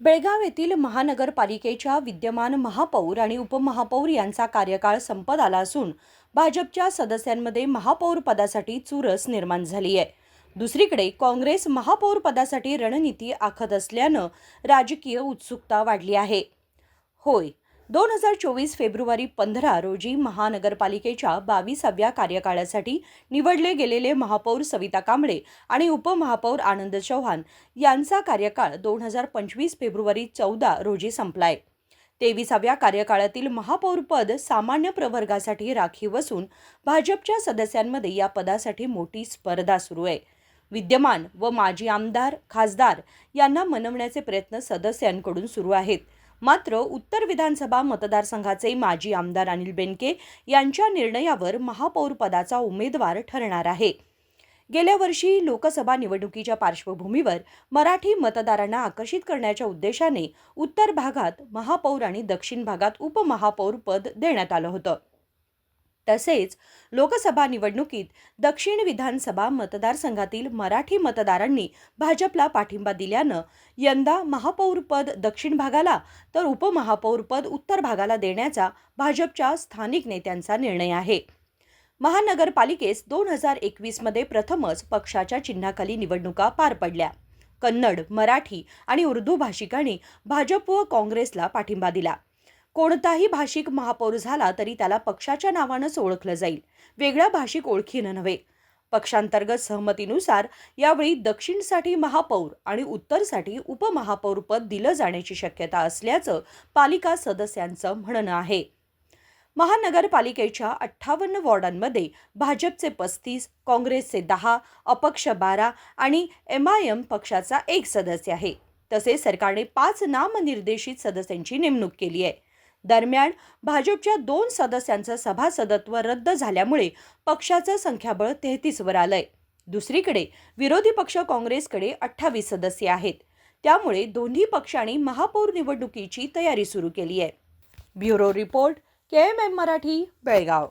बेळगाव येथील महानगरपालिकेच्या विद्यमान महापौर आणि उपमहापौर यांचा कार्यकाळ संपत आला असून भाजपच्या सदस्यांमध्ये महापौर पदासाठी चुरस निर्माण झाली आहे. दुसरीकडे काँग्रेस महापौर पदासाठी रणनीती आखत असल्यानं राजकीय उत्सुकता वाढली आहे. होय दोन हजार चोवीस फेब्रुवारी पंधरा रोजी महानगरपालिकेच्या बावीसाव्या कार्यकाळासाठी निवडले गेलेले महापौर सविता कांबळे आणि उपमहापौर आनंद चव्हाण यांचा कार्यकाळ दोन हजार पंचवीस फेब्रुवारी चौदा रोजी संपलाय. तेविसाव्या कार्यकाळातील महापौरपद सामान्य प्रवर्गासाठी राखीव असून भाजपच्या सदस्यांमध्ये या पदासाठी मोठी स्पर्धा सुरू आहे. विद्यमान व माजी आमदार खासदार यांना मनवण्याचे प्रयत्न सदस्यांकडून सुरू आहेत. मात्र उत्तर विधानसभा मतदारसंघाचे माजी आमदार अनिल बेनके यांच्या निर्णयावर महापौर पदाचा उमेदवार ठरणार आहे. गेल्या वर्षी लोकसभा निवडणुकीच्या पार्श्वभूमीवर मराठी मतदारांना आकर्षित करण्याच्या उद्देशाने उत्तर भागात महापौर आणि दक्षिण भागात उपमहापौर पद देण्यात आलं होतं. तसेच लोकसभा निवडणुकीत दक्षिण विधानसभा मतदारसंघातील मराठी मतदारांनी भाजपला पाठिंबा दिल्यानं यंदा महापौरपद दक्षिण भागाला तर उपमहापौरपद उत्तर भागाला देण्याचा भाजपच्या स्थानिक नेत्यांचा निर्णय आहे. महानगरपालिकेस दोन हजार एकवीसमध्ये प्रथमच पक्षाच्या चिन्हाखाली निवडणुका पार पडल्या. कन्नड मराठी आणि उर्दू भाषिकांनी भाजप व काँग्रेसला पाठिंबा दिला. कोणताही भाषिक महापौर झाला तरी त्याला पक्षाच्या नावानंच ओळखलं जाईल. वेगळ्या भाषिक ओळखीनं नव्हे. पक्षांतर्गत सहमतीनुसार यावेळी दक्षिणसाठी महापौर आणि उत्तरसाठी उपमहापौरपद दिलं जाण्याची शक्यता असल्याचं पालिका सदस्यांचं म्हणणं आहे. महानगरपालिकेच्या अठ्ठावन्न वॉर्डांमध्ये भाजपचे पस्तीस काँग्रेसचे दहा अपक्ष बारा आणि एम आय एम पक्षाचा एक सदस्य आहे. तसेच सरकारने पाच नामनिर्देशित सदस्यांची नेमणूक केली आहे. दरम्यान भाजपच्या दोन सदस्यांचं सभासदत्व रद्द झाल्यामुळे पक्षाचं संख्याबळ तेहतीसवर आलंय. दुसरीकडे विरोधी पक्ष काँग्रेसकडे अठ्ठावीस सदस्य आहेत. त्यामुळे दोन्ही पक्षांनी महापौर निवडणुकीची तयारी सुरू केली आहे. Bureau report K M M Marathi Belgaum.